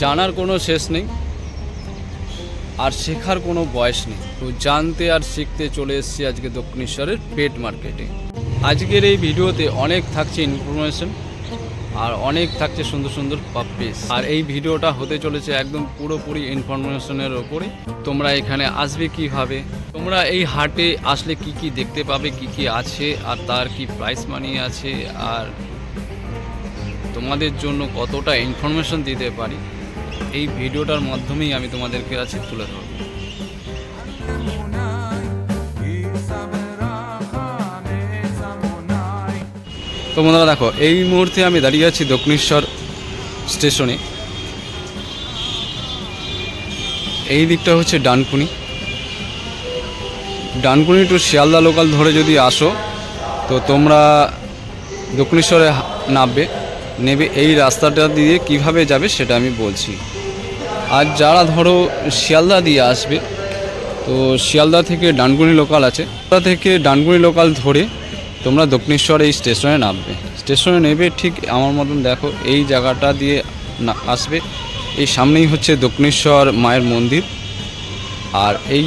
জানার কোনো শেষ নেই আর শেখার কোনো বয়স নেই। তো জানতে আর শিখতে চলে এসেছি আজকে দক্ষিণেশ্বরের পেট মার্কেটে। আজকের এই ভিডিওতে অনেক থাকছে ইনফরমেশন আর অনেক থাকছে সুন্দর সুন্দর পাপ্পিস আর এই ভিডিওটা হতে চলেছে একদম পুরোপুরি ইনফরমেশনের ওপরে। তোমরা এখানে আসবে কীভাবে? তোমরা এই হাটে আসলে কি কি দেখতে পাবে, কি কি আছে, আর তার কি প্রাইস মানি আছে, আর তোমাদের জন্য কতটা ইনফরমেশন দিতে পারি? এই ভিডিওটার মাধ্যমেই আমি তোমাদেরকে কাছে তুলে ধরব। তো বন্ধুরা দেখো, এই মুহূর্তে আমি দাঁড়িয়ে আছি দক্ষিণেশ্বর স্টেশনে। এই দিকটা হচ্ছে ডানকুনি। ডানকুনি টু শিয়ালদা লোকাল ধরে যদি আসো, তো তোমরা দক্ষিণেশ্বরে নামবে, নেবে এই রাস্তাটা দিয়ে কীভাবে যাবে সেটা আমি বলছি। আর যারা ধরো শিয়ালদা দিয়ে আসবে, তো শিয়ালদা থেকে ডানগুনি লোকাল আছে। শিয়ালদা থেকে ডানগুনি লোকাল ধরে তোমরা দক্ষিণেশ্বর এই স্টেশনে নামবে। স্টেশনে নেবে ঠিক আমার মতন দেখো, এই জায়গাটা দিয়ে আসবে। এই সামনেই হচ্ছে দক্ষিণেশ্বর মায়ের মন্দির। আর এই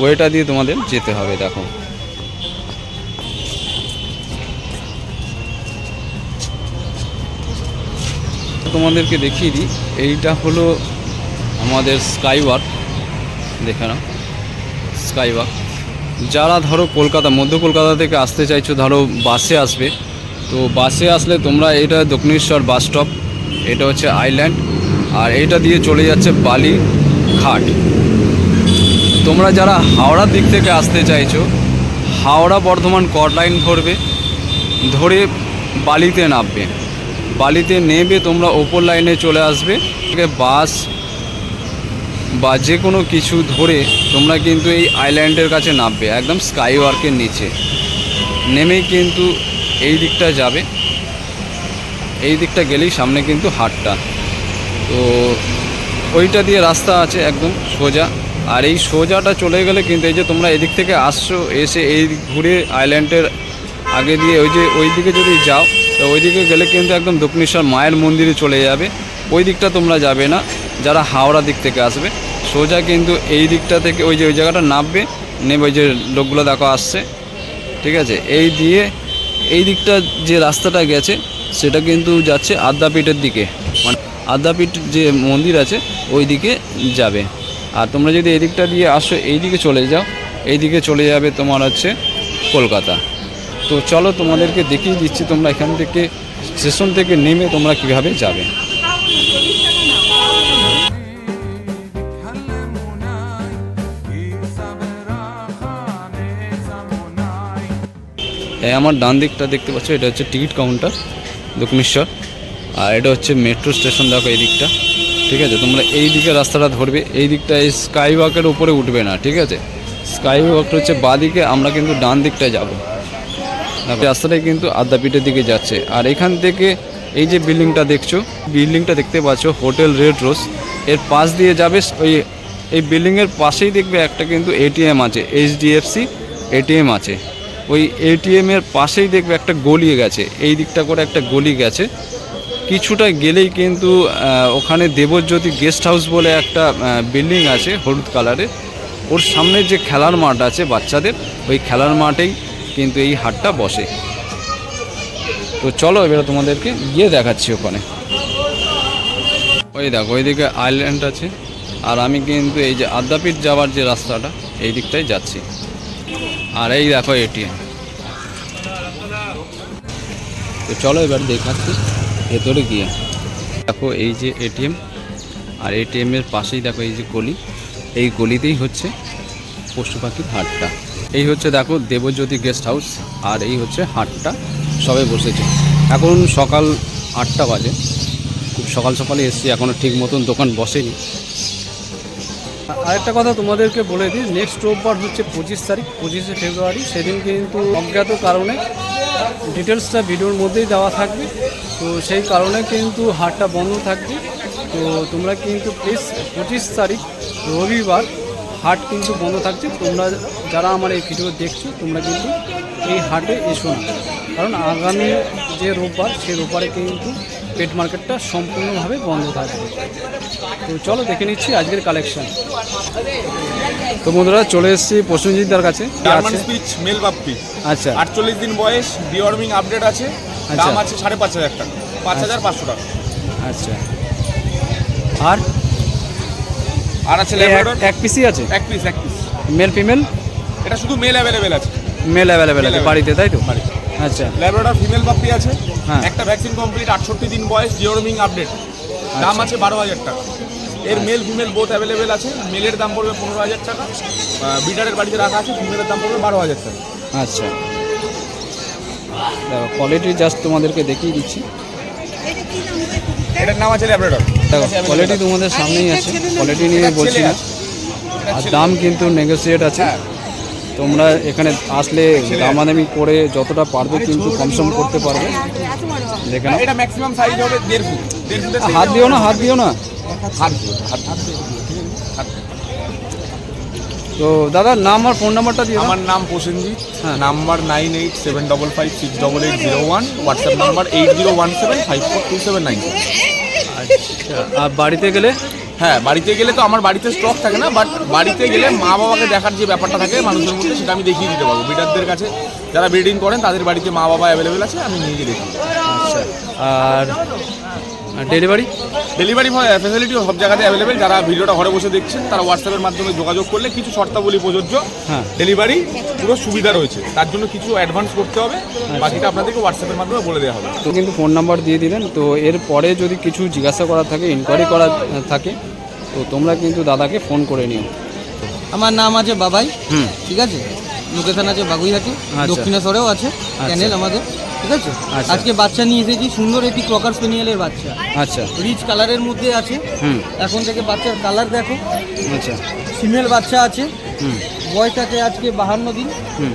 ওয়েটা দিয়ে তোমাদের যেতে হবে, দেখো। তোমাদেরকে দেখিয়ে দিই, এইটা হলো আমাদের স্কাই ওয়াক দেখে নাও স্কাই ওয়াক যারা ধরো কলকাতা, মধ্য কলকাতা থেকে আসতে চাইছো, ধরো বাসে আসবে, তো বাসে আসলে তোমরা এটা দক্ষিণেশ্বর বাস স্টপ, এটা হচ্ছে আইল্যান্ড, আর এটা দিয়ে চলে যাচ্ছে বালি ঘাট। তোমরা যারা হাওড়ার দিক থেকে আসতে চাইছো, হাওড়া বর্ধমান কট লাইন ধরবে, ধরে বালিতে নামবে। বালিতে নেবে তোমরা ওপর লাইনে চলে আসবে বাস বা যে কোনো কিছু ধরে তোমরা কিন্তু এই আইল্যান্ডের কাছে নামবে, একদম স্কাই ওয়ার্কের নিচে। নেমেই কিন্তু এই দিকটা যাবে। এই দিকটা গেলেই সামনে কিন্তু হাটটা। তো ওইটা দিয়ে রাস্তা আছে একদম সোজা। আর এই সোজাটা চলে গেলে কিন্তু এই যে তোমরা এদিক থেকে আসছো, এসে এই ঘুরে আইল্যান্ডের আগে দিয়ে ওই যে ওই দিকে যদি যাও, তো ওই দিকে গেলে কিন্তু একদম দক্ষিণেশ্বর মায়ের মন্দিরে চলে যাবে। ওই দিকটা তোমরা যাবে না, যারা হাওড়া দিক থেকে আসবে। সোজা কিন্তু এই দিকটা থেকে ওই যে ওই জায়গাটা নামবে নেবে ওই যে লোকগুলো দেখো আসছে, ঠিক আছে? এই দিয়ে এই দিকটা যে রাস্তাটা গেছে, সেটা কিন্তু যাচ্ছে আদ্যাপীঠের দিকে। মানে আদ্যাপীঠ যে মন্দির আছে, ওই দিকে যাবে। আর তোমরা যদি এই দিকটা দিয়ে আসো, এই দিকে চলে যাও, এই দিকে চলে যাবে তোমার হচ্ছে কলকাতা। তো চলো তোমাদেরকে দেখিয়ে দিচ্ছি তোমরা এখান থেকে, স্টেশন থেকে নেমে তোমরা কীভাবে যাবে। আমার ডান দিকটা দেখতে পাচ্ছ, এটা হচ্ছে টিকিট কাউন্টার দক্ষিণেশ্বর আর এটা হচ্ছে মেট্রো স্টেশন, দেখো এই দিকটা, ঠিক আছে? তোমরা এই দিকে রাস্তাটা ধরবে, এই দিকটা এই স্কাই ওয়াকের উপরে উঠবে না, ঠিক আছে? স্কাই ওয়াকটা হচ্ছে বাঁ দিকে আমরা কিন্তু ডান দিকটায় যাব। রাস্তাটাই কিন্তু আদ্যাপীঠের দিকে যাচ্ছে। আর এখান থেকে এই যে বিল্ডিংটা দেখছ, বিল্ডিংটা দেখতে পাচ্ছ, হোটেল রেড রোজ। এর পাশ দিয়ে যাবে, ওই এই বিল্ডিংয়ের পাশেই দেখবে একটা কিন্তু এটিএম আছে, এইচডিএফসি এটিএম আছে। ওই এটিএম এর পাশেই দেখবে একটা গলি গেছে। এই দিকটা করে একটা গলি গেছে। কিছুটা গেলেই কিন্তু ওখানে দেবজ্যোতি গেস্ট হাউস বলে একটা বিল্ডিং আছে হলুদ কালারের ওর সামনে যে খেলার মাঠ আছে বাচ্চাদের, ওই খেলার মাঠেই কিন্তু এই হাটটা বসে। তো চলো এবারে তোমাদেরকে গিয়ে দেখাচ্ছি ওখানে। ওই দেখো, ওইদিকে আইল্যান্ড আছে। আর আমি কিন্তু এই যে আদ্যাপীঠ যাওয়ার যে রাস্তাটা, এই দিকটাই যাচ্ছি। আর এই দেখো এটিএম তো চলো এবার দেখাচ্ছি, ভেতরে গিয়ে। দেখো এই যে এটিএম আর এটিএম এর পাশেই দেখো এই যে গলি। এই গলিতেই হচ্ছে পশু পাখির হাটটা। এই হচ্ছে দেখো দেবজ্যোতি গেস্ট হাউস, আর এই হচ্ছে হাটটা। সবে বসেছে। এখন সকাল আটটা বাজে। খুব সকাল সকালে এসছি এখনও ঠিক মতন দোকান বসেনি। আরেকটা কথা তোমাদেরকে বলে দিই নেক্সট রোববার হচ্ছে পঁচিশ তারিখ, পঁচিশে ফেব্রুয়ারি, সেদিন কিন্তু অজ্ঞাত কারণে ডিটেলসটা ভিডিওর মধ্যেই দেওয়া থাকবে। তো সেই কারণে কিন্তু হাটটা বন্ধ থাকবে। তো তোমরা কিন্তু প্লিজ পঁচিশ তারিখ রবিবার হাট কিন্তু বন্ধ থাকছে। তোমরা যারা আমার এই ভিডিও দেখছ, তোমরা কিন্তু এই হাটে এসো না। কারণ আগামী যে রোববার সেই রোববারে কিন্তু পেট মার্কেটটা সম্পূর্ণভাবে বন্ধ থাকবে। তো চলো দেখে নিচ্ছি আজকের কালেকশন তো বন্ধুরা চলে এসেছি প্রসেনজিৎদার কাছে। কি জার্মান স্পিচ মেল আচ্ছা। আটচল্লিশ দিন বয়স ডিওয়ার্মিং আপডেট আছে। আচ্ছা। দাম আছে সাড়ে পাঁচ হাজার টাকা। পাঁচ হাজার পাঁচশো টাকা। আচ্ছা। আর? আর আছে এক পিসই আছে? এক পিস এক পিস মেল ফিমেল এটা শুধু মেল অ্যাভেলেবেল আছে। মেল অ্যাভেলেবেল আছে বাড়িতে তাই তো? বাড়িতে। আচ্ছা। ল্যাবরেটর ফিমেল পাপ্পি আছে। হ্যাঁ। একটা ভ্যাকসিন কমপ্লিট আটষট্টি দিন বয়স ডিওয়ার্মিং আপডেট দাম আচ্ছা। আছে বারো হাজার টাকা। এর মেল ফিমেল বোথ অ্যাভেলেবেল আছে। মেলের দাম পড়বে পনেরো হাজার টাকা। বিটারের বাড়িতে রাখা আছে ফিমেলের দাম পড়বে বারো হাজার টাকা। আচ্ছা। দেখো কোয়ালিটি জাস্ট তোমাদেরকে দেখিয়ে দিচ্ছি। এটার নাম আছে ল্যাবরেটর দেখো কোয়ালিটি তোমাদের সামনেই আছে। কোয়ালিটি নিয়ে বলছি না। আর দাম কিন্তু নেগোসিয়েট আছে। হ্যাঁ। তোমরা এখানে আসলে দামাদামি করে যতটা পারবে কিন্তু কমসম করতে পারবে। দেখে নাও। এটা ম্যাক্সিমাম সাইজ হবে দেড় ফুট। হাত দিও না হাত দিও না। হাত। তো দাদা নাম আর ফোন নাম্বারটা দাও আমার নাম প্রসেনজিৎ হ্যাঁ। Number nine eight seven double five six double eight zero one WhatsApp number eight zero one seven five four two seven nine আচ্ছা আর বাড়িতে গেলে? হ্যাঁ বাড়িতে গেলে তো আমার বাড়িতে স্টক থাকে না বাট বাড়িতে গেলে মা বাবাকে দেখার যে ব্যাপারটা থাকে মানুষের মধ্যে, সেটা আমি দেখিয়ে দিতে পারব। বিডারদের কাছে যারা ব্রিডিং করেন, তাদের বাড়িতে মা বাবা অ্যাভেলেবেল আছে, আমি নিয়ে গিয়ে দেখি আচ্ছা। আর ডেলিভারি ডেলিভারি হয় ফ্যাসিলিটি সব জায়গাতে অ্যাভেলেবেল যারা ভিডিওটা ঘরে বসে দেখছেন তারা হোয়াটসঅ্যাপের মাধ্যমে যোগাযোগ করলে কিছু শর্তাবলী প্রযোজ্য। হ্যাঁ। ডেলিভারি পুরো সুবিধা রয়েছে। তার জন্য কিছু অ্যাডভান্স করতে হবে। বাকিটা আপনাদেরকে হোয়াটসঅ্যাপের মাধ্যমে বলে দেওয়া হবে। তো কিন্তু ফোন নাম্বার দিয়ে দিলেন তো এর পরে যদি কিছু জিজ্ঞাসা করার থাকে ইনকোয়ারি করার থাকে তো তোমরা কিন্তু দাদাকে ফোন করে নিও। আমার নাম আছে বাবাই। হুম। ঠিক আছে? লোকেশন আছে বাগুইহাটি। আচ্ছা। দক্ষিণেশ্বরেও আছে। চ্যানেল আমাদের। ঠিক আছে? আচ্ছা। আজকে বাচ্চা নিয়ে এসেছি সুন্দর একটি ক্রকার স্পেনিয়ালের বাচ্চা। আচ্ছা। রিচ কালারের মধ্যে আছে। হুম। এখন থেকে বাচ্চার কালার দেখো। আচ্ছা। ফিমেল বাচ্চা আছে। হুম। বয়স আছে আজকে বাহান্ন দিন। হুম।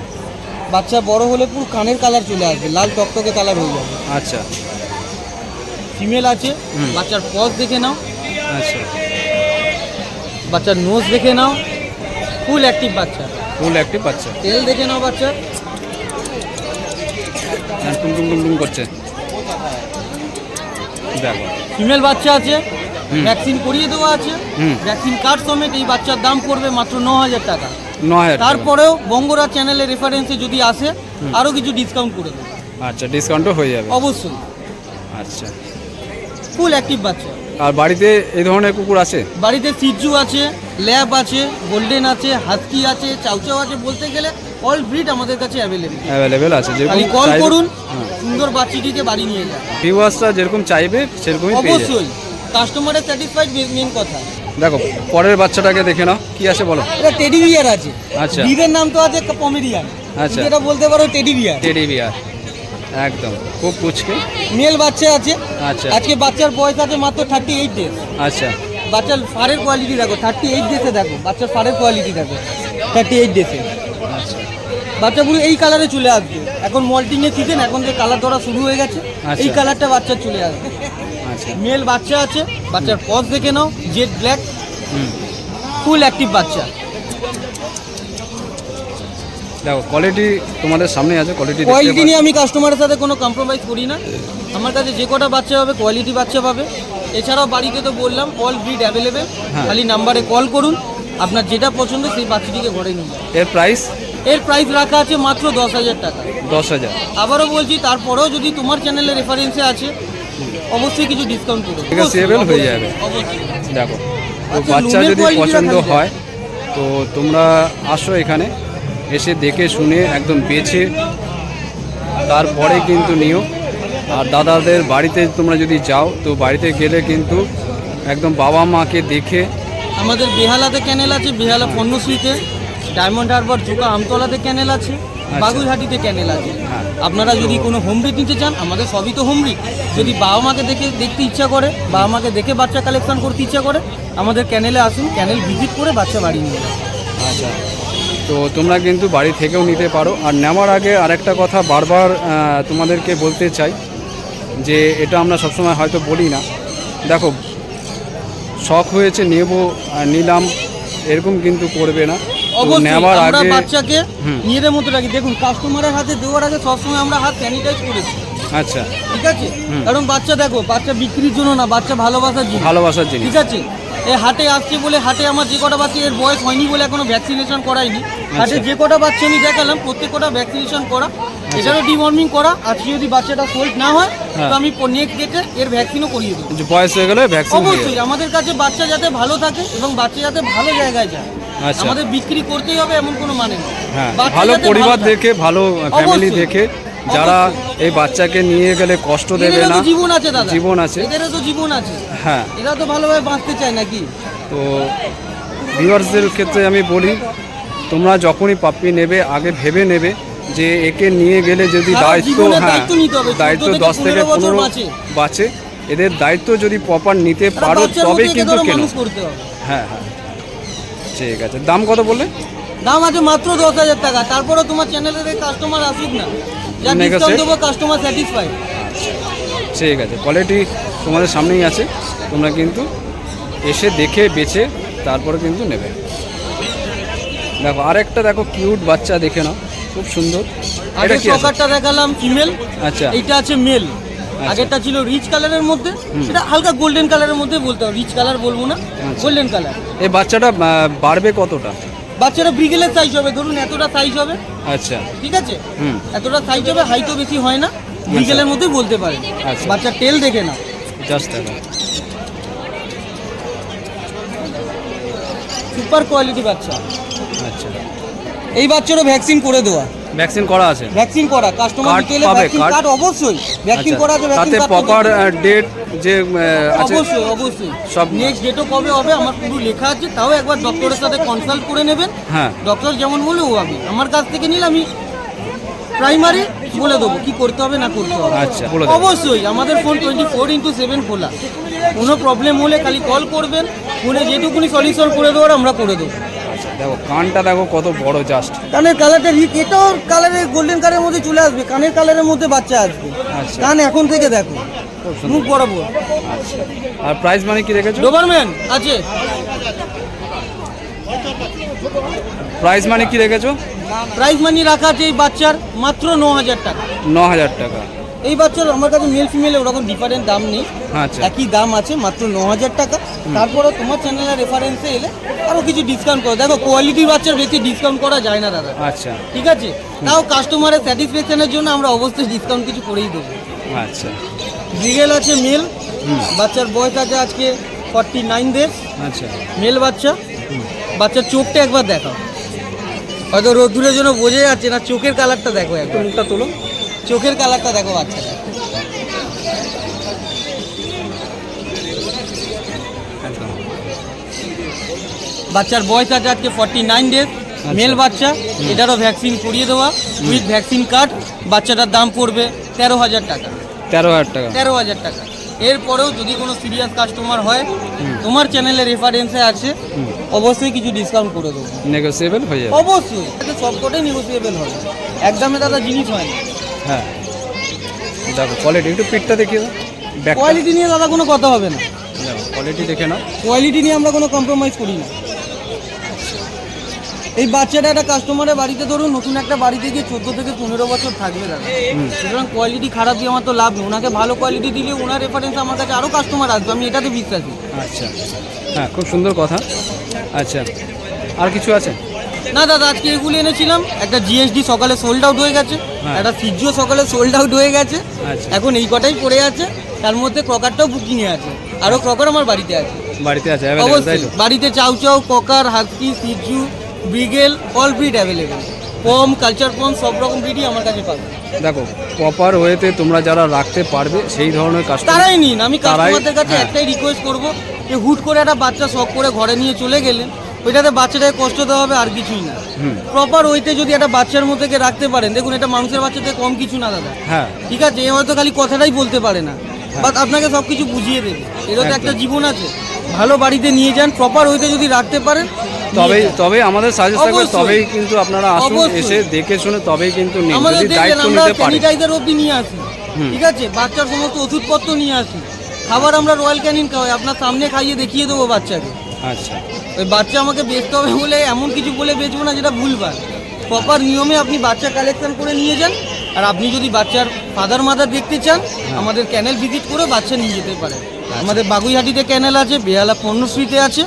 বাচ্চা বড় হলে পুরো কানের কালার চলে আসবে লাল টকটকে কালার হয়ে যাবে। আচ্ছা। ফিমেল আছে। বাচ্চার পজ দেখে নাও। আচ্ছা। বাচ্চার নোজ দেখে নাও। ফুল অ্যাক্টিভ বাচ্চা। ফুল অ্যাক্টিভ বাচ্চা। তেল দেখে নাও বাচ্চার হ্যাঁ, টুম টুম টুম টুম করছে। দেখো। ফিমেল বাচ্চা আছে ভ্যাকসিন করিয়ে দেওয়া আছে। ভ্যাকসিন কার্ড সমেত এই বাচ্চার দাম পড়বে মাত্র ন হাজার টাকা। ন তারপরেও বঙ্গরা চ্যানেলের রেফারেন্সে যদি আসে আরও কিছু ডিসকাউন্ট করে দেবো। আচ্ছা ডিসকাউন্টও হয়ে যাবে। অবশ্যই। আচ্ছা। ফুল অ্যাক্টিভ বাচ্চা। আর বাড়িতে এই ধরনের কুকুর আছে? বাড়িতে সিজু আছে ল্যাব আছে গোল্ডেন আছে হাস্কি আছে চাউচাও আছে বলতে গেলে অল ব্রিড আমাদের কাছে অ্যাভেলেবেল অ্যাভেলেবেল আছে যেরকম কল করুন হ্যাঁ। সুন্দর বাচ্চাটিকে বাড়ি নিয়ে যান। ভিউয়ার্সরা যেরকম চাইবে সেরকমই পেয়ে যাবে। অবশ্যই। কাস্টমারের স্যাটিসফাইড মেন কথা। দেখো পরের বাচ্চাটাকে দেখে নাও কি আছে বলো। এটা টেডি বিয়ার আছে। আচ্ছা। ব্রিডের নাম তো আছে পমেরিয়ান আচ্ছা। যেটা বলতে পারো টেডি বিয়ার টেডি বিয়ার একদম। খুব কুচকে মেল বাচ্চা আছে। আচ্ছা। আজকে বাচ্চার বয়স আছে মাত্র থার্টি এইট ডেজ আচ্ছা। বাচ্চার ফারের কোয়ালিটি দেখো থার্টি এইট ডেসে দেখো বাচ্চার ফারের কোয়ালিটি দেখো থার্টি এইট ডেসে আচ্ছা বাচ্চা পুরো এই কালারে চলে আসবে। এখন মল্টিং এর সিজন এখন যে কালার ধরা শুরু হয়ে গেছে আচ্ছা। এই কালারটা বাচ্চার চলে আসবে। আচ্ছা। মেল বাচ্চা আছে বাচ্চার পজ দেখে নাও জেড ব্ল্যাক ফুল অ্যাক্টিভ বাচ্চা। দেখো কোয়ালিটি তোমাদের সামনে আছে কোয়ালিটি কোয়ালিটি নিয়ে আমি কাস্টমারের সাথে কোনো কম্প্রোমাইজ করি না। আমার কাছে যে কটা বাচ্চা হবে কোয়ালিটি বাচ্চা পাবে। এছাড়াও বাড়িতে তো বললাম অল ব্রিড অ্যাভেলেবেল। খালি নাম্বারে কল করুন আপনার যেটা পছন্দ সেই বাচ্চাটিকে ঘরে নিয়ে যান। এর প্রাইস এর প্রাইস রাখা আছে মাত্র দশ হাজার টাকা। দশ হাজার। আবারও বলছি তারপরেও যদি তোমার চ্যানেলে রেফারেন্সে আছে অবশ্যই কিছু ডিসকাউন্ট Negotiable হয়ে যাবে। অবশ্যই। দেখো তো আচ্ছা, বাচ্চা যদি পছন্দ হয় তো তোমরা আসো এখানে এসে দেখে শুনে একদম বেছে তারপরে কিন্তু নিও। আর দাদাদের বাড়িতে তোমরা যদি যাও তো বাড়িতে গেলে কিন্তু একদম বাবা মাকে দেখে আমাদের বেহালাতে ক্যানেল আছে বেহালা পণ্য পণ্যশ্রীতে। ডায়মন্ড হারবার জোকা আমতলাতে ক্যানেল আছে বাগুইহাটিতে ক্যানেল আছে। হ্যাঁ। আপনারা যদি কোনো হোম ব্রিড নিতে চান আমাদের সবই তো হোম ব্রিড। যদি বাবা মাকে দেখে দেখতে ইচ্ছা করে বাবা মাকে দেখে বাচ্চা কালেকশন করতে ইচ্ছা করে আমাদের ক্যানেলে আসুন ক্যানেল ভিজিট করে বাচ্চা বাড়ি নিয়ে যান। আচ্ছা। তো তোমরা কিন্তু বাড়ি থেকেও নিতে পারো। আর নেওয়ার আগে আরেকটা কথা বারবার তোমাদেরকে বলতে চাই যে এটা আমরা সবসময় হয়তো বলি না। দেখো শখ হয়েছে নেব নিলাম এরকম কিন্তু করবে না। নেওয়ার আমরা আগে বাচ্চাকে নিজেদের মতো রাখি। দেখুন কাস্টমারের হাতে দেওয়ার আগে সবসময় আমরা হাত স্যানিটাইজ করেছি আচ্ছা। ঠিক আছে? কারণ বাচ্চা দেখো বাচ্চা বিক্রির জন্য না বাচ্চা ভালোবাসার জন্য ভালোবাসার জিনিস। ঠিক আছে? এই হাটে আসছে বলে হাটে আমার যে কটা বাচ্চা এর বয়স হয়নি বলে এখনও ভ্যাকসিনেশন করাইনি হাটে যে কটা বাচ্চা আমি দেখালাম প্রত্যেক কটা ভ্যাকসিনেশন করা এটারও ডিওয়ার্মিং করা। আজকে যদি বাচ্চাটা সোল্ড না হয় হ্যাঁ। তো আমি নেক্সট ডেটে এর ভ্যাকসিনও করিয়ে দেবো। বয়স হয়ে গেলে ভ্যাকসিন অবশ্যই। আমাদের কাছে বাচ্চা যাতে ভালো থাকে এবং বাচ্চা যাতে ভালো জায়গায় যায়। আচ্ছা। আমাদের বিক্রি করতেই হবে এমন কোনো মানে নেই। হ্যাঁ ভালো পরিবার দেখে ভালো ফ্যামিলি দেখে যারা এই বাচ্চাকে নিয়ে গেলে কষ্ট দেবে না। জীবন আছে দাদা। জীবন আছে। এদেরও তো জীবন আছে। হ্যাঁ। এরা তো ভালোভাবে বাঁচতে চায় নাকি? তো ভিউয়ার্সদের ক্ষেত্রে আমি বলি তোমরা যখনই পাপ্পি নেবে আগে ভেবে নেবে যে একে নিয়ে গেলে যদি দায়িত্ব হ্যাঁ দায়িত্ব নিতে হবে। দায়িত্ব 14 থেকে দশ থেকে 15 পনেরো বাঁচে। এদের দায়িত্ব যদি প্রপার নিতে পারো তবেই কিন্তু কেন। হ্যাঁ হ্যাঁ। ঠিক আছে। দাম কত বললে? দাম আছে মাত্র দশ হাজার টাকা। তারপরে তোমার চ্যানেলের কাস্টমার আসুক না যা Negotiate? ডিসকাউন্ট দেবো কাস্টমার স্যাটিসফাই ঠিক আছে। কোয়ালিটি তোমাদের সামনেই আছে। তোমরা কিন্তু এসে দেখে বেছে তারপরে কিন্তু নেবে। দেখো আরেকটা দেখো কিউট বাচ্চা দেখে নাও। খুব সুন্দর। এটা কি দেখালাম ফিমেল আচ্ছা। এইটা আছে মেল আগেরটা ছিল রিচ কালারের মধ্যে সেটা হালকা গোল্ডেন কালারের মধ্যে বলতে হবে। রিচ কালার বলব না আচ্ছা। গোল্ডেন কালার এই বাচ্চাটা বাড়বে কতটা? বাচ্চারা ব্রিগেলের সাইজ হবে ধরুন এতটা সাইজ হবে। আচ্ছা। ঠিক আছে? এতটা সাইজ হবে হাইটও বেশি হয় না ব্রিগেলের মধ্যেই বলতে পারেন আচ্ছা। বাচ্চার টেল দেখে না জাস্ট দেখো সুপার কোয়ালিটি বাচ্চা। আচ্ছা। এই বাচ্চারও ভ্যাকসিন করে দেওয়া। ভ্যাকসিন করা আছে? ভ্যাকসিন করা কাস্টমার পাবে, ভ্যাকসিন কার্ড অবশ্যই ভ্যাকসিন আচ্ছা, করা আছে ভ্যাকসিন প্রপার ডেট যে আছে? অবশ্যই অবশ্যই। সব নেক্সট ডেটও কবে হবে আমার পুরো লেখা আছে তাও একবার ডক্টরের সাথে কনসাল্ট করে নেবেন। হ্যাঁ। ডক্টর যেমন বলে ও আমি। আমার কাছ থেকে নিলে আমি প্রাইমারি বলে দেবো কি করতে হবে না করতে হবে। আচ্ছা। অবশ্যই আমাদের phone twenty four into seven খোলা। কোনো প্রবলেম হলে খালি কল করবেন ফোনে যেটুকুনি সলিউশন করে দেওয়ার আমরা করে দেবো। আচ্ছা দেখো কানটা দেখো কত বড় জাস্ট কানের কালারটা এটাও কালারের গোল্ডেন কালারের মধ্যে চলে আসবে। কানের কালারের মধ্যে বাচ্চা আসবে। আচ্ছা। কান এখন থেকে দেখো। মুখ বরাবর। আচ্ছা। আর প্রাইস মানে কি রেখেছো? ডোবারম্যান আছে। প্রাইস মানে কি রেখেছো? প্রাইস মানি রাখা আছে এই বাচ্চার মাত্র ন হাজার টাকা। ন হাজার টাকা। এই বাচ্চার আমার কাছে মেল ফিমেল ওরকম ডিফারেন্ট দাম নেই। আচ্ছা। একই দাম আছে মাত্র ন হাজার টাকা তারপরে তোমার চ্যানেলের রেফারেন্সে এলে আরও কিছু ডিসকাউন্ট করো। দেখো কোয়ালিটির বাচ্চার বেশি ডিসকাউন্ট করা যায় না দাদা। আচ্ছা। ঠিক আছে? তাও কাস্টমারের স্যাটিসফ্যাকশনের জন্য আমরা অবশ্যই ডিসকাউন্ট কিছু করেই দেবো। আচ্ছা। ব্রিগেল আছে মেল বাচ্চার বয়স আছে আজকে ফর্টি নাইন ডেজ আচ্ছা। মেল বাচ্চা। বাচ্চার চোখটা একবার দেখাও। হয়তো রোদ্দুরের জন্য বোঝা যাচ্ছে না চোখের কালারটা দেখো একটু একবার তোলো। চোখের কালারটা দেখো বাচ্চাটা। বাচ্চার বয়স আছে আজকে ফর্টি নাইন ডেজ মেল বাচ্চা এটারও ভ্যাকসিন করিয়ে দেওয়া উইথ ভ্যাকসিন কার্ড বাচ্চাটার দাম পড়বে তেরো হাজার টাকা। তেরো হাজার টাকা। তেরো হাজার টাকা। এরপরেও যদি কোনো সিরিয়াস কাস্টমার হয় তোমার চ্যানেলে রেফারেন্সে আছে অবশ্যই কিছু ডিসকাউন্ট করে দেবো। নেগোসিয়েবল হয়ে যাবে। অবশ্যই। সবকটাই নেগোসিয়েবল হবে। একদমে দাদা জিনিস হয় না হ্যাঁ। দেখো কোয়ালিটি একটু পিঠটা দেখিয়ে দাও ব্যাকটা কোয়ালিটি নিয়ে দাদা কোনো কথা হবে না। দেখো কোয়ালিটি দেখে নাও। কোয়ালিটি নিয়ে আমরা কোনো কম্প্রোমাইজ করি না। এই বাচ্চাটা একটা কাস্টমারের বাড়িতে ধরুন নতুন একটা বাড়িতে গিয়ে চোদ্দ থেকে পনেরো বছর থাকবে দাদা। সুতরাং কোয়ালিটি খারাপ দিয়ে আমার তো লাভ নেই। ওনাকে ভালো কোয়ালিটি দিলে ওনার রেফারেন্স আমার কাছে আরও কাস্টমার আসবে আমি এটাতে বিশ্বাসী। আচ্ছা। হ্যাঁ খুব সুন্দর কথা। আচ্ছা। আর কিছু আছে? না দাদা আজকে এগুলো এনেছিলাম। একটা জিএসডি সকালে সোল্ড আউট হয়ে গেছে হ্যাঁ। একটা ফিজিও সকালে সোল্ড আউট হয়ে গেছে। আচ্ছা। এখন এই কটাই পড়ে আছে তার মধ্যে ক্রকারটাও বুকিংয়ে আছে। আরও ক্রকার আমার বাড়িতে আছে। বাড়িতে আছে অবশ্যই বাড়িতে chow chow cocker husky সিজু beagle all breed available pom culture pom সব রকম ব্রিডই আমার কাছে পাবে। দেখো প্রপার ওয়েতে তোমরা যারা রাখতে পারবে সেই ধরনের কাস্টমার তারাই নিন। আমি কাস্টমারদের কাছে হ্যাঁ। একটাই রিকোয়েস্ট করব যে হুট করে একটা বাচ্চা শখ করে ঘরে নিয়ে চলে গেলেন ওইটাতে বাচ্চাটাকে কষ্ট দেওয়া হবে আর কিছুই না। প্রপার ওইতে যদি একটা বাচ্চার মধ্যে কে রাখতে পারেন দেখুন এটা মানুষের বাচ্চাতে কম কিছু না দাদা। হ্যাঁ। ঠিক আছে এ হয়তো খালি কথাটাই বলতে পারে না। বাট আপনাকে সব কিছু বুঝিয়ে দেবে। এরও তো একটা জীবন আছে। ভালো বাড়িতে নিয়ে যান প্রপার ওইতে যদি রাখতে পারেন যান। তবে আমাদের সাজেস্ট থাকবে তবেই কিন্তু আপনারা আসুন এসে দেখে শুনে তবেই কিন্তু নিন যদি দায়িত্ব নিতে পারে। স্যানিটাইজার অবধি নিয়ে আসি। ঠিক আছে বাচ্চার সমস্ত ওষুধপত্র নিয়ে আসি। খাবার আমরা রয়্যাল ক্যানিন খাওয়াই আপনার সামনে খাইয়ে দেখিয়ে দেবো বাচ্চাকে। আচ্ছা। ওই বাচ্চা আমাকে বেচতে হবে বলে এমন কিছু বলে বেচবো না যেটা ভুলবার। প্রপার নিয়মে আপনি বাচ্চা কালেকশন করে নিয়ে যান আর আপনি যদি বাচ্চার ফাদার মাদার দেখতে চান আমাদের ক্যানেল ভিজিট করে বাচ্চা নিয়ে যেতে পারেন আমাদের বাগুইহাটিতে ক্যানেল আছে বেহালা পণ্যশ্রীতে আছে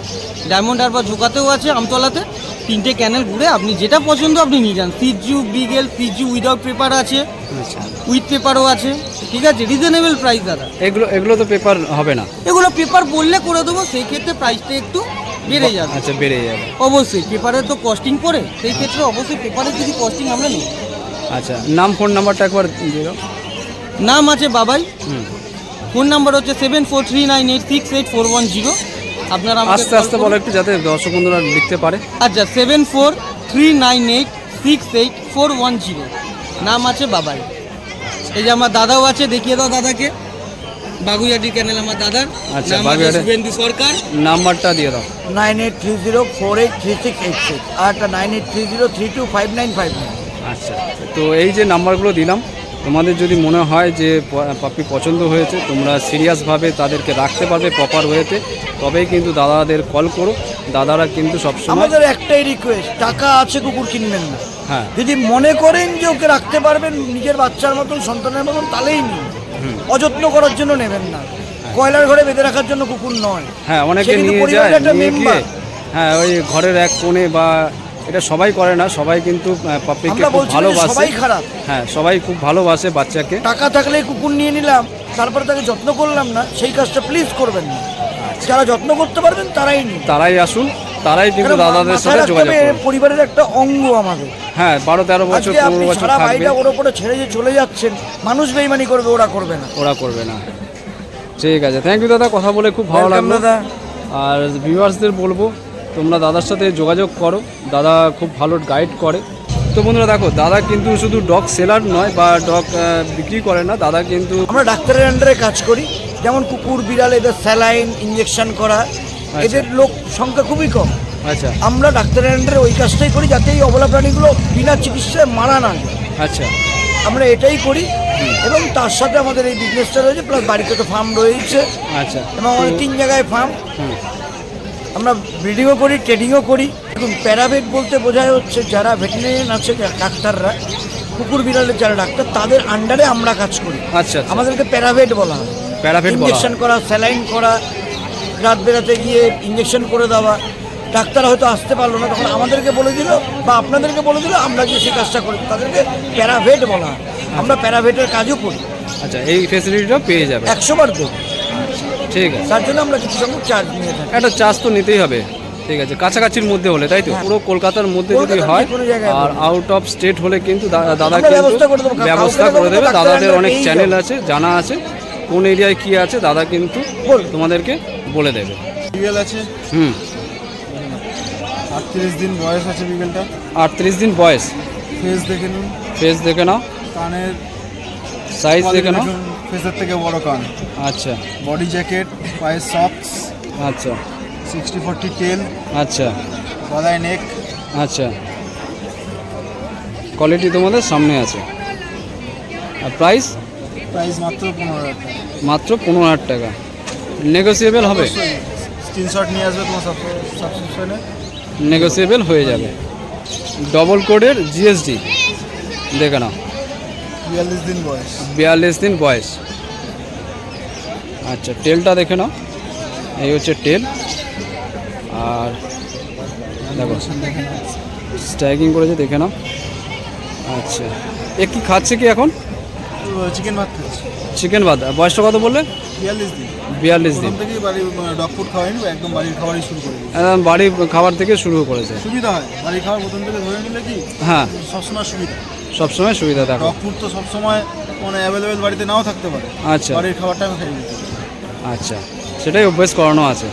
ডায়মন্ড হারবার ঝোকাতেও আছে আমতলাতে। তিনটে ক্যানেল ঘুরে আপনি যেটা পছন্দ আপনি নিয়ে যান। সিজু বিগেল সিজু উইদাউট পেপার আছে আচ্ছা। উইথ পেপারও আছে ঠিক আছে? রিজনেবল প্রাইস দাদা। এগুলো এগুলো তো পেপার হবে না। এগুলো পেপার বললে করে দেবো সেই ক্ষেত্রে প্রাইসটা একটু বেড়ে যাবে। আচ্ছা বেড়ে যাবে। অবশ্যই পেপারের তো কস্টিং পড়ে সেই ক্ষেত্রে অবশ্যই পেপারের যদি কস্টিং আমরা নিই। আচ্ছা নাম ফোন নাম্বারটা একবার দিয়ে দাও। নাম আছে বাবাই। ফোন নাম্বার হচ্ছে seven four three nine eight six eight four one zero আপনারা আস্তে আস্তে। বলো একটু যাতে দর্শক বন্ধুরা লিখতে পারে। আচ্ছা seven four three nine eight six eight four one zero নাম আছে বাবাই। এই যে আমার দাদাও আছে দেখিয়ে দাও দাদাকে। বাগুইয়াটি ক্যানেল আমার দাদার। আচ্ছা, বাগুইয়াটি। শুভেন্দু সরকার। নাম্বারটা দিয়ে দাও। Nine eight three zero four eight three six eight six আর একটা nine eight three zero three two five nine five nine. আচ্ছা তো এই যে নাম্বারগুলো দিলাম তোমাদের যদি মনে হয় যে পাপি পছন্দ হয়েছে তোমরা সিরিয়াসভাবে তাদেরকে রাখতে পারবে প্রপার ওয়েতে তবেই কিন্তু দাদাদের কল করো। দাদারা কিন্তু সবসময় আমাদের একটাই রিকোয়েস্ট টাকা আছে কুকুর কিনবেন না। হ্যাঁ। যদি মনে করেন যে ওকে রাখতে পারবেন নিজের বাচ্চার মতন সন্তানের মতন তাহলেই নিন। অযত্ন করার জন্য নেবেন না। কয়লার ঘরে বেঁধে রাখার জন্য কুকুর নয়। হ্যাঁ অনেকে নিয়ে যায় নিয়ে হ্যাঁ ওই ঘরের এক কোণে বা এটা সবাই করে না সবাই কিন্তু পাপ্পিকে খুব ভালোবাসে। সবাই খারাপ। হ্যাঁ সবাই খুব ভালোবাসে বাচ্চাকে। টাকা থাকলে কুকুর নিয়ে নিলাম তারপরে তাকে যত্ন করলাম না সেই কাজটা প্লিজ করবেন না। যারা যত্ন করতে পারবেন তারাই নিন। তারাই আসুন তারাই কিন্তু দাদাদের সাথে যোগাযোগ করুন পরিবারের একটা অঙ্গ আমাদের। হ্যাঁ বারো তেরো বছর পনেরো বছর থাকবে। ওর ওপরে ছেড়ে যে চলে যাচ্ছেন মানুষ বেইমানি করবে ওরা করবে না। ওরা করবে না। ঠিক আছে থ্যাংক ইউ দাদা কথা বলে খুব ভালো লাগল। দাদা। আর ভিউয়ার্সদের বলব তোমরা দাদার সাথে যোগাযোগ করো। দাদা খুব ভালো গাইড করে। তো বন্ধুরা দেখো দাদা কিন্তু শুধু ডগ সেলার নয় বা ডগ বিক্রি করে না দাদা কিন্তু আমরা ডাক্তারের আন্ডারে কাজ করি। যেমন কুকুর বিড়াল এদের স্যালাইন ইঞ্জেকশন করা এদের লোক সংখ্যা খুবই কম। আচ্ছা। আমরা ডাক্তারের আন্ডারে ওই কাজটাই করি যাতে এই অবলা প্রাণীগুলো বিনা চিকিৎসায় মারা না আচ্ছা। আমরা এটাই করি এবং তার সাথে আমাদের এই বিজনেসটা রয়েছে প্লাস বাড়িতে তো ফার্ম রয়েছে। আচ্ছা। এবং আমাদের তিন জায়গায় ফার্ম। আমরা ব্রিডিংও করি ট্রেডিংও করি। এবং প্যারাভেট বলতে বোঝায় হচ্ছে যারা ভেটেরিনারিয়ান আছে ডাক্তাররা কুকুর বিড়ালের যারা ডাক্তার তাদের আন্ডারে আমরা কাজ করি। আচ্ছা আচ্ছা। আমাদেরকে প্যারাভেট বলা হয়। প্যারাফেট বলা ইঞ্জেকশন করা স্যালাইন করা রাত বেড়াতে গিয়ে ইঞ্জেকশন করে দেওয়া ডাক্তার হয়তো আসতে পারল না তখন আমাদেরকে বলে দিল বা আপনাদেরকে বলে দিল আমরা গিয়ে সেই কাজটা করি তাদেরকে প্যারাভেট বলা হয়। আমরা প্যারাভেটের কাজও করি। আচ্ছা এই ফেসিলিটিটাও পেয়ে যাবে। একশো বার দেবো ঠিক আছে। তার জন্য আমরা কিছু সংখ্যক চার্জ নিয়ে থাকি। একটা চার্জ তো নিতেই হবে। ঠিক আছে কাছাকাছির মধ্যে হলে তাই তো? পুরো কলকাতার মধ্যে যদি হয় আর আউট অফ স্টেট হলে কিন্তু দাদা কিন্তু ব্যবস্থা করে দেবো। ব্যবস্থা করে দেবে। দাদাদের অনেক চ্যানেল আছে জানা আছে। কোন এরিয়ায় কি আছে দাদা কিন্তু তোমাদেরকে বলে দেবে। বিকেল আছে। হুম। আটত্রিশ দিন বয়স আছে বিকেলটা। আটত্রিশ দিন বয়স। ফেস দেখে নিন। ফেস দেখে নাও। কানের সাইজ দেখে নাও। ফেসের থেকে বড় কান। আচ্ছা। বডি জ্যাকেট পায়ের সক্স আচ্ছা। সিক্সটি ফোরটি টেল আচ্ছা। গলায় নেক আচ্ছা। কোয়ালিটি তোমাদের সামনে আছে। আর প্রাইস প্রাইস মাত্র পনেরো হাজার টাকা। মাত্র পনেরো হাজার টাকা। নেগোসিয়েবল হবে? স্ক্রিনশট নিয়ে আসবে তোমার সাবস্ক্রিপশনে নেগোসিয়েবল হয়ে যাবে। ডবল কোডের জিএসডি দেখে নাও। বিয়াল্লিশ দিন বয়স। বিয়াল্লিশ দিন বয়স। আচ্ছা টেলটা দেখে নাও। এই হচ্ছে টেল আর দেখো স্ট্রাইকিং করেছে দেখে নাও। আচ্ছা। এ কি খাচ্ছে কি এখন? চিকেন ভাত চিকেন ভাত বয়সটা কত বললে? বিয়াল্লিশ দিন। বিয়াল্লিশ দিন। থেকেই বাড়ির ডগ ফুড খাওয়াইনি একদম বাড়ির খাবারই শুরু করে একদম বাড়ির খাবার থেকে শুরু করেছে। সুবিধা হয়। বাড়ির খাবার প্রথম থেকে ধরে নিলে কি? হ্যাঁ। সবসময় সুবিধা। সবসময় সুবিধা দেখো। ডগ ফুড তো সবসময় মানে অ্যাভেলেবেল বাড়িতে নাও থাকতে পারে। আচ্ছা। বাড়ির খাবারটা আমি পারি। আচ্ছা। সেটাই অভ্যেস করানো আছে।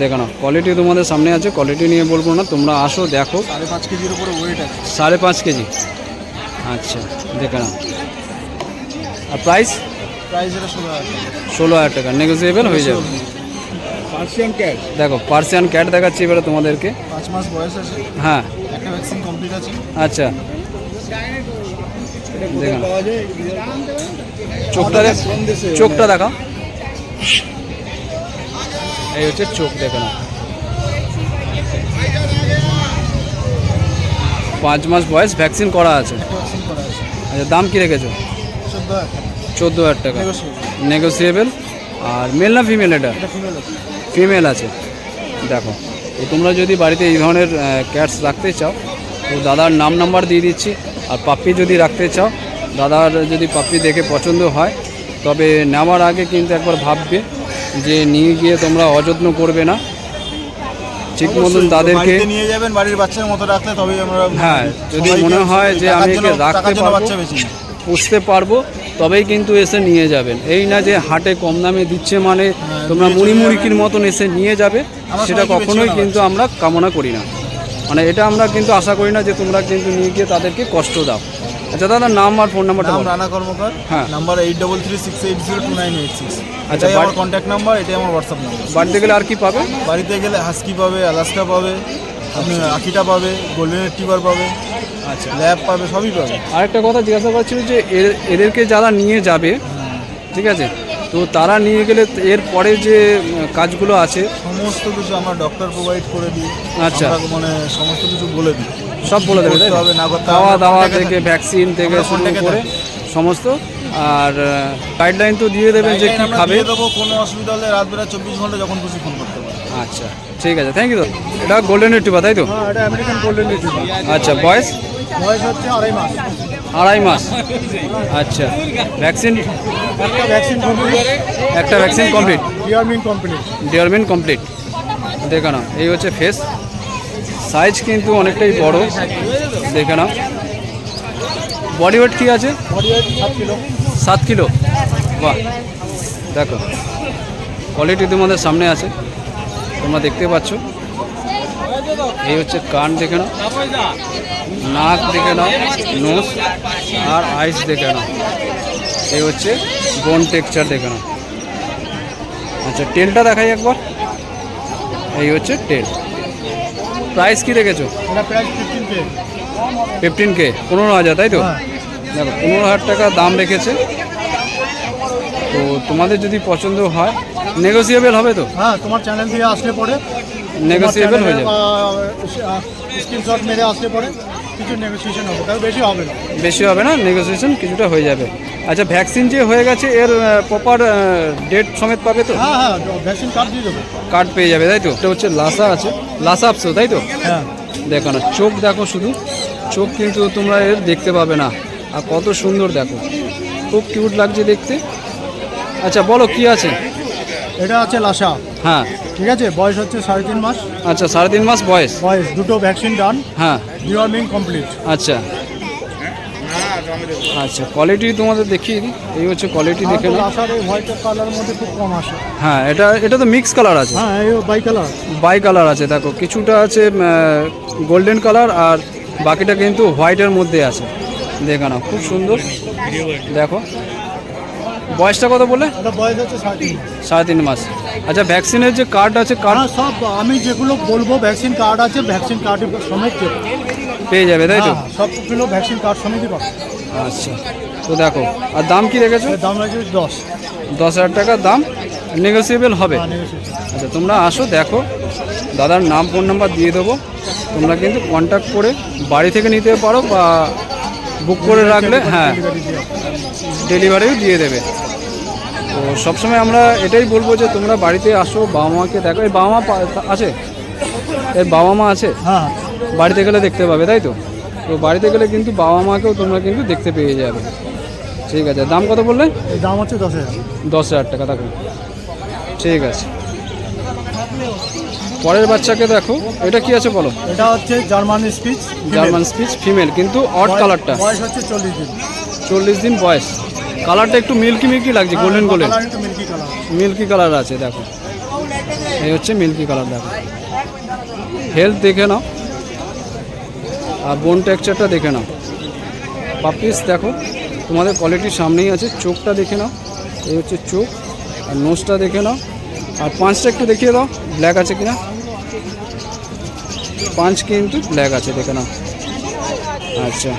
দেখো না কোয়ালিটি তোমাদের সামনে আছে কোয়ালিটি নিয়ে বলব না তোমরা আসো দেখো। সাড়ে পাঁচ কেজির উপরে ওয়েট আছে। সাড়ে পাঁচ কেজি। আচ্ছা দেখে নাও। আর প্রাইস প্রাইস এটা ষোলো হাজার টাকা। ষোলো হাজার টাকা। নেগোসিয়েবল হয়ে যাবে? পার্সিয়ান ক্যাট দেখো পার্সিয়ান ক্যাট দেখাচ্ছি এবারে তোমাদেরকে। পাঁচ মাস বয়স আছে। হ্যাঁ। একটা ভ্যাকসিন কমপ্লিট আছে। আচ্ছা। চোখটা দেখ- চোখটা দেখা এই হচ্ছে চোখ দেখো না। পাঁচ মাস বয়স ভ্যাকসিন করা আছে। ভ্যাকসিন করা আছে। আচ্ছা দাম কি রেখেছো? চোদ্দ হাজার টাকা। নেগোসিয়েবল আর মেল না ফিমেল এটা? ফিমেল আছে। দেখো তো তোমরা যদি বাড়িতে এই ধরনের ক্যাটস রাখতে চাও তো দাদার নাম নাম্বার দিয়ে দিচ্ছি। আর পাপ্পি যদি রাখতে চাও দাদার যদি পাপ্পি দেখে পছন্দ হয় তবে নেওয়ার আগে কিন্তু একবার ভাববে যে নিয়ে গিয়ে তোমরা অযত্ন করবে না। ঠিক মতন তাদেরকে নিয়ে যাবেন বাড়ির বাচ্চার মতো রাখলে তবেই আমরা হ্যাঁ, যদি মনে হয় যে আমি রাখতে পারব। পুষতে পারব তবেই কিন্তু এসে নিয়ে যাবেন। এই না যে হাটে কম দামে দিচ্ছে মানে তোমরা মুড়ি মুড়িকির মতন এসে নিয়ে যাবে সেটা কখনোই কিন্তু আমরা কামনা করি না। মানে এটা আমরা কিন্তু আশা করি না যে তোমরা কিন্তু নিয়ে গিয়ে তাদেরকে কষ্ট দাও। আচ্ছা দাদা নাম আর ফোন নাম্বারটা নাম। রানা কর্মকার হ্যাঁ। Number eight double three six eight zero two nine eight six আচ্ছা, আমার বাড়ি- কন্ট্যাক্ট নাম্বার এটাই আমার হোয়াটসঅ্যাপ নাম্বার বাড়িতে গেলে আর কি পাবে? বাড়িতে গেলে হাস্কি পাবে আলাস্কা পাবে আপনি আকিটা পাবে গোল্ডেন টিভার পাবে। ল্যাব পাবে সবই পাবে। আরেকটা কথা জিজ্ঞাসা করছিল যে এদেরকে যারা নিয়ে যাবে ঠিক আছে? তো তারা নিয়ে গেলে এর পরে যে কাজগুলো আছে সমস্ত কিছু আমরা ডক্টর প্রোভাইড করে দিই। আচ্ছা। মানে সমস্ত কিছু বলে দিই। সব বলে দেবে? হবে, না খাওয়া দাওয়া থেকে ভ্যাকসিন থেকে। শুরু করে সমস্ত। আর গাইডলাইন তো দিয়ে দেবেন যে কি খাবে। দেবো কোনো অসুবিধা হলে রাত বেলা চব্বিশ ঘণ্টা যখন খুশি ফোন করতে আচ্ছা ঠিক আছে থ্যাংক ইউ এটা গোল্ডেন রিট্রিভার তাই তো? হ্যাঁ এটা আমেরিকান গোল্ডেন রিট্রিভার আচ্ছা বয়স? বয়স হচ্ছে আড়াই মাস। আড়াই মাস। আচ্ছা ভ্যাকসিন একটা ভ্যাকসিন কমপ্লিট একটা vaccine complete deworming company deworming complete দেখে নাও এই হচ্ছে ফেস সাইজ কিন্তু অনেকটাই বড়। দেখে নাও। বডি ওয়েট কী আছে? বডি ওয়েট সাত কিলো। সাত কিলো। বাহ দেখো। কোয়ালিটি তোমাদের সামনে আছে। তোমরা দেখতে পাচ্ছ। এই হচ্ছে কান দেখে নাও নাক দেখে নাও নোস আর আইস দেখে নাও। এই হচ্ছে বোন টেক্সচার দেখে নাও। আচ্ছা টেলটা দেখাই একবার। এই হচ্ছে টেল প্রাইস কি রেখেছো? ফিফটিন কে পনেরো হাজার তাই তো? হ্যাঁ। দেখো পনেরো হাজার টাকা দাম রেখেছে। তো তোমাদের যদি পছন্দ হয় নেগোসিয়েবল হবে তো? হ্যাঁ তোমার চ্যানেল দিয়ে আসলে পরে। নেগোসিয়েবল হয়ে যাবে। স্ক্রিনশট মেরে আসলে পরে কিছু নেগোসিয়েশন হবে তার বেশি হবে না। বেশি হবে না নেগোসিয়েশন কিছুটা হয়ে যাবে। আচ্ছা ভ্যাকসিন যে হয়ে গেছে এর প্রপার ডেট সমেত পাবে তো? হ্যাঁ হ্যাঁ ভ্যাকসিন কার্ড দিয়ে দেবো। কার্ড পেয়ে যাবে তাই তো? এটা হচ্ছে লাসা আছে। লাসা আপসো তাই তো? হ্যাঁ। দেখো না চোখ দেখো শুধু। চোখ কিন্তু তোমরা এর দেখতে পাবে না। আর কত সুন্দর দেখো। খুব কিউট লাগছে দেখতে। আচ্ছা বলো কি আছে? এটা আছে লাসা। হ্যাঁ। ঠিক আছে? বয়স হচ্ছে সাড়ে তিন মাস। আচ্ছা সাড়ে তিন মাস বয়স? বয়স দুটো ভ্যাকসিন ডান হ্যাঁ। ডিওয়ার্মিং কমপ্লিট আচ্ছা। আচ্ছা কোয়ালিটি তোমাদের দেখিয়ে দিই। এই হচ্ছে কোয়ালিটি দেখে লাসার এই হোয়াইট কালারের মধ্যে খুব কম আসে। হ্যাঁ এটা এটা তো মিক্স কালার আছে। হ্যাঁ এই বাই কালার বাই কালার আছে দেখো কিছুটা আছে গোল্ডেন কালার আর বাকিটা কিন্তু হোয়াইটের মধ্যে আছে। দেখে নাও খুব সুন্দর। দেখো। বয়সটা কত বলে বয়স হচ্ছে সাড়ে তিন মাস। আচ্ছা ভ্যাকসিনের যে কার্ড আছে কার্ড হ্যাঁ সব আমি যেগুলো বলব ভ্যাকসিন কার্ড আছে ভ্যাকসিন কার্ড সমেত পেয়ে যাবে। তাই তো? সবগুলো ভ্যাকসিন কার্ড সমেতই পাবো। আচ্ছা তো দেখো আর দাম কি রেখেছো? দাম আছে দশ। দশ হাজার টাকার দাম নেগোসিয়েবল হবে। হ্যাঁ, আচ্ছা তোমরা আসো দেখো দাদার নাম ফোন নাম্বার দিয়ে দেবো। তোমরা কিন্তু কন্ট্যাক্ট করে বাড়ি থেকে নিতে পারো বা বুক করে রাখলে হ্যাঁ। ডেলিভারিও দিয়ে দেবে। তো সবসময় আমরা এটাই বলব যে তোমরা বাড়িতে আসো বাবা মাকে দেখো। এই বাবা মা আছে? এর বাবা মা আছে? হ্যাঁ বাড়িতে গেলে দেখতে পাবে তাই তো? তো বাড়িতে গেলে কিন্তু বাবা মাকেও তোমরা কিন্তু দেখতে পেয়ে যাবে। ঠিক আছে দাম কত বললে? দাম হচ্ছে দশ হাজার। দশ হাজার টাকা দেখো। ঠিক আছে। পরের বাচ্চাকে দেখো এটা কি আছে বলো? এটা হচ্ছে German spitz German spitz female কিন্তু অড কালারটা বয়স হচ্ছে চল্লিশ দিন। চল্লিশ দিন বয়স। কালারটা একটু মিল্কি মিল্কি লাগছে গোল্ডেন গোল্ডেন মিল্কি কালার আছে দেখো। এই হচ্ছে মিল্কি কালার দেখো। হেলথ দেখে নাও। আর বোন টেক্সচারটা দেখে নাও। পাপিস দেখো তোমাদের কোয়ালিটির সামনেই আছে। চোখটা দেখে নাও। এই হচ্ছে চোখ। আর নোজটা দেখে নাও। আর পাঁচটা একটু দেখিয়ে দাও ব্ল্যাক আছে কিনা? পাঁচ কিন্তু ব্ল্যাক আছে দেখে নাও। আচ্ছা।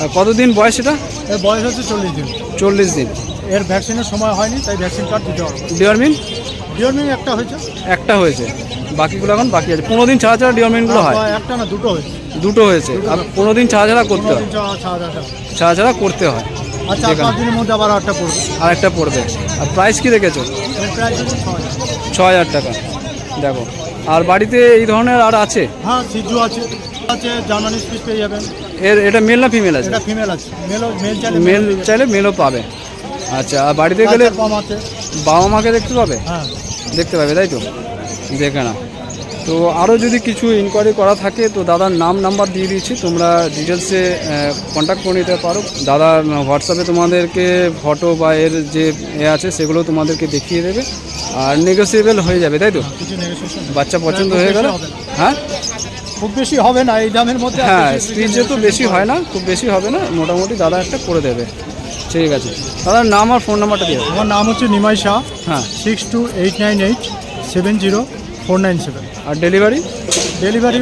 আর কতদিন বয়স এটা? এর বয়স হচ্ছে চল্লিশ দিন। চল্লিশ দিন। এর ভ্যাকসিনের সময় হয়নি তাই ভ্যাকসিন কার্ড দিতে হবে। ডিওরমিন ডিওর্মিং একটা হয়েছে। একটা হয়েছে। বাকিগুলো এখন বাকি আছে। পনেরো দিন ছাড়া ছাড়া ডিওরমিনগুলো হয়। একটা না দুটো হয়েছে। দুটো হয়েছে। আর পনেরো দিন ছাড়া ছাড়া করতে হয়। ছাড়া ছাড়া করতে হয়। যেখানে- পাঁচ দিনের মধ্যে আবার আটটা পড়বে? আর একটা পড়বে। আর প্রাইস কি রেখেছো? ছ হাজার। টাকা। দেখো আর বাড়িতে এই ধরনের আর আছে? হ্যাঁ সিজু আছে আছে জার্মানি স্পিচ পেয়ে যাবেন। এর এটা মেল না ফিমেল আছে? এটা ফিমেল আছে। মেল মেল চাইলে মেল চাইলে মেলও পাবে। আচ্ছা আর বাড়িতে গেলে বাবা মাকে দেখতে পাবে? হ্যাঁ। দেখতে পাবে তাই তো? দেখে না তো আরও যদি কিছু ইনকোয়ারি করা থাকে তো দাদার নাম নাম্বার দিয়ে দিচ্ছি। তোমরা ডিটেলসে কন্ট্যাক্ট করে নিতে পারো। দাদা হোয়াটসঅ্যাপে তোমাদেরকে ফটো বা এর যে এ আছে সেগুলো তোমাদেরকে দেখিয়ে দেবে। আর নেগোসিয়েবল হয়ে যাবে তাই তো? বাচ্চা পছন্দ হয়ে গেল। হ্যাঁ? খুব বেশি হবে না এই দামের মধ্যে হ্যাঁ স্পিচ যেহেতু বেশি হয় না খুব বেশি হবে না মোটামুটি দাদা একটা করে দেবে। ঠিক আছে। দাদার নাম আর ফোন নাম্বারটা দিয়ে। আমার নাম হচ্ছে নিমাই শাহ হ্যাঁ। Six two eight nine eight seven zero four nine seven. R delivery? Delivery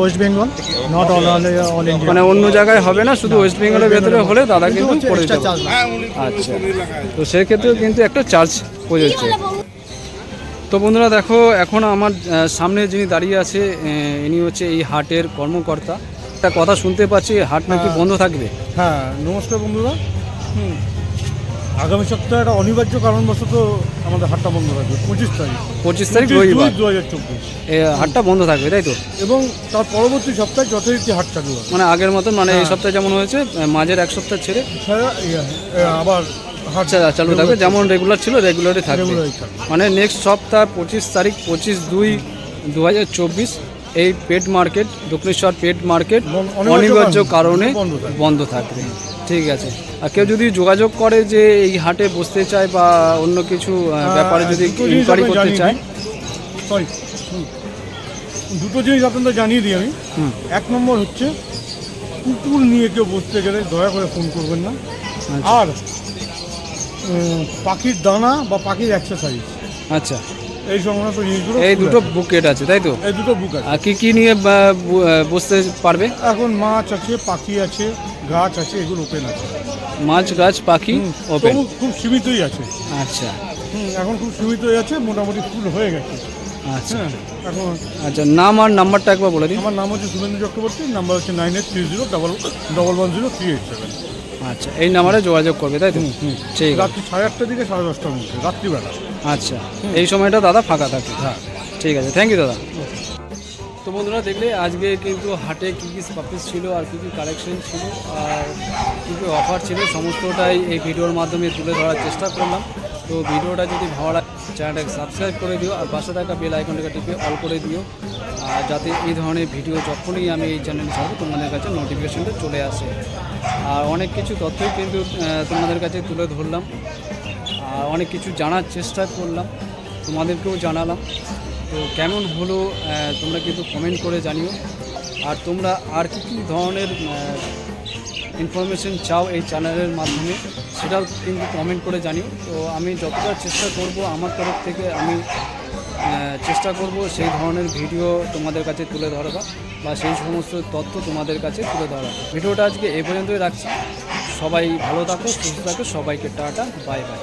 West Bengal. Not all all India মানে অন্য জায়গায় হবে না শুধু ওয়েস্ট বেঙ্গলের ভেতরে হলে দাদা কিন্তু আচ্ছা। তো সেক্ষেত্রেও কিন্তু একটা চার্জ প্রযোজ্য। তো বন্ধুরা দেখো এখন আমার সামনে যিনি দাঁড়িয়ে আছে ইনি হচ্ছে এই হাটের কর্মকর্তা। একটা কথা শুনতে পাচ্ছি হাট নাকি বন্ধ থাকবে? হ্যাঁ নমস্কার বন্ধুরা। হুম। আগামী সপ্তাহে একটা অনিবার্য কারণবশত আমাদের হাটটা বন্ধ থাকবে পঁচিশ তারিখ। পঁচিশ তারিখ রবিবার। দু হাজার চব্বিশ। হাটটা বন্ধ থাকবে তাই তো? এবং তার পরবর্তী সপ্তাহে যথারীতি হাট চালু হবে। মানে আগের মতন মানে এই হ্যাঁ। সপ্তাহে যেমন হয়েছে মাঝের এক সপ্তাহ ছেড়ে আবার হাট আচ্ছা চালু থাকবে যেমন রেগুলার ছিল থাকবে। রেগুলারই থাকবে। মানে নেক্সট সপ্তাহ পঁচিশ তারিখ পঁচিশ দুই দু হাজার চব্বিশ এই pet market Dakshineswar pet market অনিবার্য কারণে বন্ধ থাকবে। ঠিক আছে। আর কেউ যদি যোগাযোগ করে যে এই হাটে বসতে চায় বা অন্য কিছু ব্যাপারে যদি ইনকোয়ারি করতে চায়। দুটো জিনিস আপনাদের জানিয়ে দিই আমি। এক নম্বর হচ্ছে কুকুর নিয়ে কেউ বসতে গেলে দয়া করে ফোন করবেন না। আচ্ছা। আর পাখির দানা বা পাখির এক্সারসাইজ আচ্ছা। এই সংক্রান্ত জিনিসগুলো এই দুটো। বুকেট আছে। তাই তো? এই দুটো বুক আছে। আর কি কি নিয়ে বসতে পারবে? এখন মাছ আছে পাখি আছে গাছ আছে এগুলো ওপেন আছে। মাছ গাছ পাখি ওপেন খুব সীমিতই আছে। আচ্ছা। হুম, এখন খুব সীমিতই আছে মোটামুটি ফুল হয়ে গেছে। আচ্ছা। হ্যাঁ এখন আচ্ছা নাম আর নাম্বারটা একবার বলে দিন। আমার নাম হচ্ছে শুভেন্দু চক্রবর্তী নাম্বার হচ্ছে nine eight three zero double double one zero three eight seven আচ্ছা এই নাম্বারে যোগাযোগ করবে তাই তো? ঠিক আছে। রাত্রি সাড়ে আটটার দিকে সাড়ে দশটার মধ্যে রাত্রিবেলা। আচ্ছা এই সময়টা দাদা ফাঁকা থাকে। হ্যাঁ। ঠিক আছে থ্যাংক ইউ দাদা। তো বন্ধুরা দেখলে আজকে কিন্তু হাটে কী কী পাপিস ছিল আর কী কী কালেকশন ছিল আর কী কী অফার ছিল সমস্তটাই এই ভিডিওর মাধ্যমে তুলে ধরার চেষ্টা করলাম। তো ভিডিওটা যদি ভালো লাগে চ্যানেলটাকে সাবস্ক্রাইব করে দিও আর পাশে থাকা বেল আইকনটাকে টিপে অল করে দিও। আর যাতে এই ধরনের ভিডিও যখনই আমি এই চ্যানেলে ছাড়বো তোমাদের কাছে নোটিফিকেশনটা চলে আসে। আর অনেক কিছু তথ্যই কিন্তু তোমাদের কাছে তুলে ধরলাম। আর অনেক কিছু জানার চেষ্টা করলাম, তোমাদেরকেও জানালাম। তো কেমন হলো তোমরা কিন্তু কমেন্ট করে জানিও। আর তোমরা আর কী কী ধরনের ইনফরমেশন চাও এই চ্যানেলের মাধ্যমে, সেটাও কিন্তু কমেন্ট করে জানিও। তো আমি যতটা চেষ্টা করব আমার তরফ থেকে, আমি চেষ্টা করব সেই ধরনের ভিডিও তোমাদের কাছে তুলে ধরবা বা সেই সমস্ত তথ্য তোমাদের কাছে তুলে ধরা ভিডিওটা আজকে এ পর্যন্তই রাখছি। সবাই ভালো থাকো, সুস্থ থাকো, সবাইকে টাটা, বাই বাই।